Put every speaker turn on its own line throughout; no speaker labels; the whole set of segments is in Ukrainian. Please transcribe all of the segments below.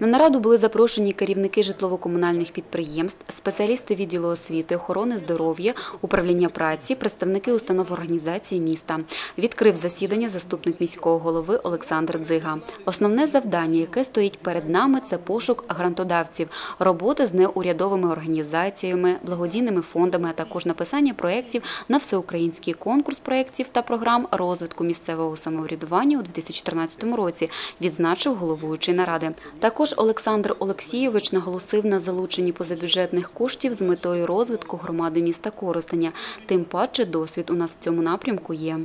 На нараду були запрошені керівники житлово-комунальних підприємств, спеціалісти відділу освіти, охорони здоров'я, управління праці, представники установ організації міста. Відкрив засідання заступник міського голови Олександр Дзига. Основне завдання, яке стоїть перед нами, це пошук грантодавців, робота з неурядовими організаціями, благодійними фондами, а також написання проєктів на всеукраїнський конкурс проєктів та програм розвитку місцевого самоврядування у 2014 році, відзначив головуючий наради. Також Олександр Олексійович наголосив на залученні позабюджетних коштів з метою розвитку громади міста Коростеня. Тим паче досвід у нас в цьому напрямку є.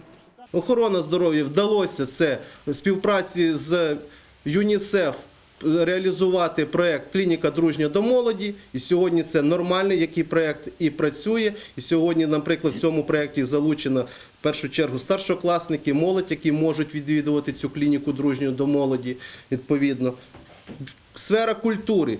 Охорона здоров'я вдалося це в співпраці з ЮНІСЕФ реалізувати проєкт Клініка дружня до молоді. І сьогодні це нормальний, який проєкт і працює. І сьогодні, наприклад, в цьому проєкті залучено в першу чергу старшокласники, молодь, які можуть відвідувати цю клініку дружню до молоді. Відповідно, сфера культури.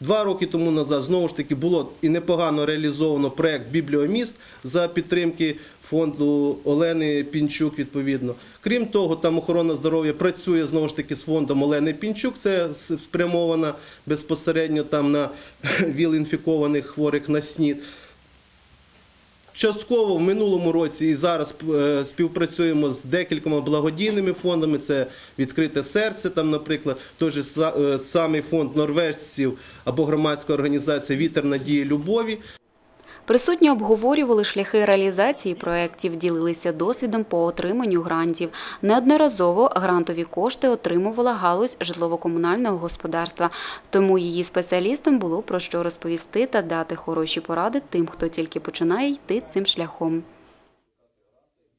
Два роки тому назад знову ж таки було і непогано реалізовано проєкт Бібліоміст за підтримки фонду Олени Пінчук. Відповідно, крім того, там охорона здоров'я працює знову ж таки з фондом Олени Пінчук. Це спрямовано безпосередньо там на віл інфікованих хворих на СНІД. Частково в минулому році і зараз е, співпрацюємо з декількома благодійними фондами. Це відкрите серце, там, наприклад, той же е, самий фонд норвежців або громадська організація Вітер надії любові.
Присутні обговорювали шляхи реалізації проєктів, ділилися досвідом по отриманню грантів. Неодноразово грантові кошти отримувала галузь житлово-комунального господарства, тому її спеціалістам було про що розповісти та дати хороші поради тим, хто тільки починає йти цим шляхом.